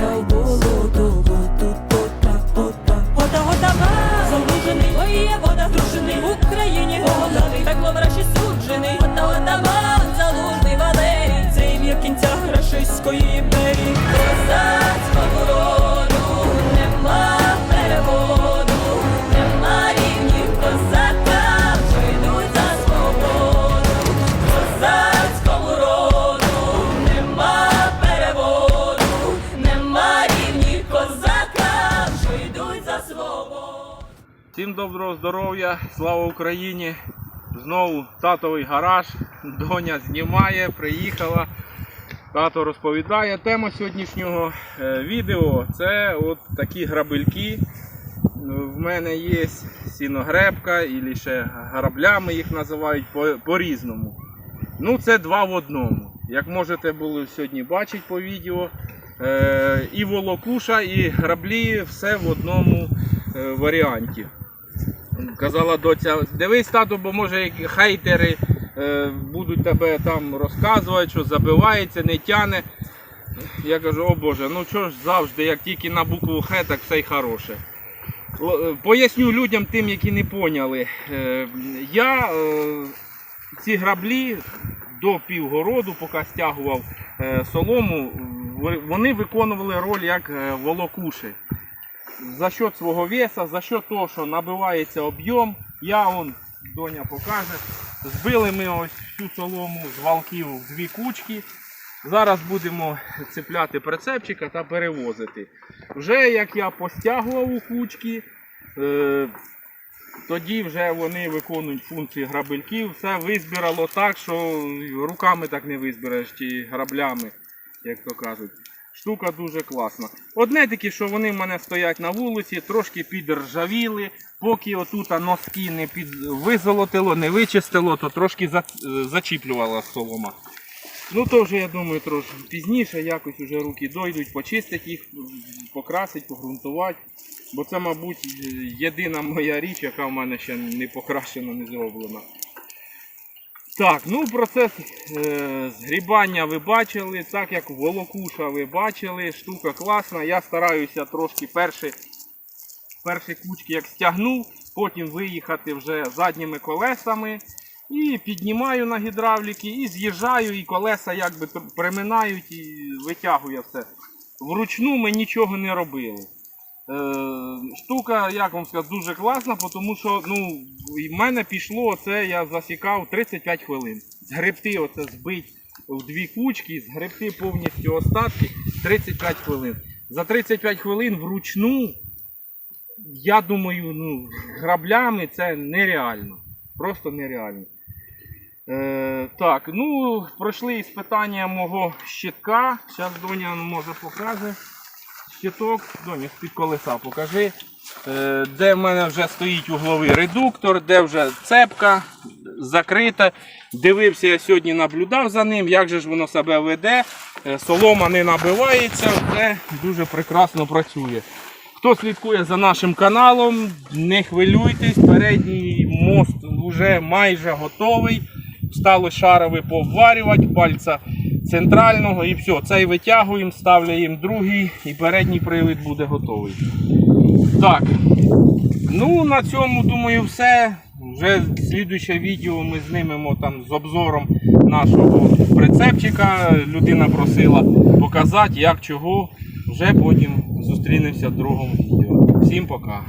so bored. Доброго здоров'я, слава Україні! Знову татовий гараж. Доня знімає, приїхала. Тато розповідає. Тема сьогоднішнього е, відео це от такі грабельки. В мене є сіногребка, і ще граблями їх називають по- по-різному. Ну, це два в одному. Як можете були сьогодні бачити по відео, е, і волокуша, і граблі все в одному е, варіанті. Казала доця, дивись, тато, бо може хейтери е, будуть тебе там розказувати, що забивається, не тяне. Я кажу, о Боже, ну що ж завжди, як тільки на букву Х, так все й хороше. Е, Поясню людям, тим, які не поняли. Е, Я е, ці граблі до півгороду, поки стягував солому, вони виконували роль як волокуші. За счет свого веса, за счет того, що набивається об'єм, я он, доня покаже, збили ми ось всю солому з валків в дві кучки. Зараз будемо цепляти прицепчика та перевозити. Вже як я постягував у кучки, е, тоді вже вони виконують функції грабельків. Все визбирало так, що руками так не визбереш ті граблями, як то кажуть. Штука дуже класна. Одне таке, що вони в мене стоять на вулиці, трошки підржавіли, поки отут носки не під... визолотило, не вичистило, то трошки за... зачіплювала солома. Ну то вже я думаю трошки пізніше, якось вже руки дойдуть, почистять їх, покрасить, погрунтувати. Бо це, мабуть, єдина моя річ, яка в мене ще не покрашена, не зроблена. Так, ну процес е, згрібання ви бачили, так як волокуша ви бачили, штука класна. Я стараюся трошки перші, перші кучки як стягнув, потім виїхати вже задніми колесами. І піднімаю на гідравліки, і з'їжджаю, і колеса якби приминають і витягує все. Вручну ми нічого не робили. Е, штука, як вам сказати, дуже класна, тому що ну, в мене пішло це, я засікав 35 хвилин. Згребти оце збить в дві кучки, згребти повністю остатки 35 хвилин. За 35 хвилин вручну, я думаю, ну, граблями це нереально. Просто нереально. Е, так, ну, пройшли іспитання мого щитка. Зараз Доня може покаже. Щиток, Доня, з-під колеса покажи. Е, де в мене вже стоїть угловий редуктор, де вже цепка закрита. Дивився я сьогодні, наблюдав за ним, як же ж воно себе веде. Е, солома не набивається, все дуже прекрасно працює. Хто слідкує за нашим каналом, не хвилюйтесь, передній мост вже майже готовий. Стало шарове поварювати, пальця центрального і все. Цей витягуємо, ставляємо другий і передній привід буде готовий. Так. Ну, на цьому, думаю, все. Вже слідуюче відео ми знімемо там з обзором нашого прицепчика. Людина просила показати, як чого. Вже потім зустрінемося в другому відео. Всім пока.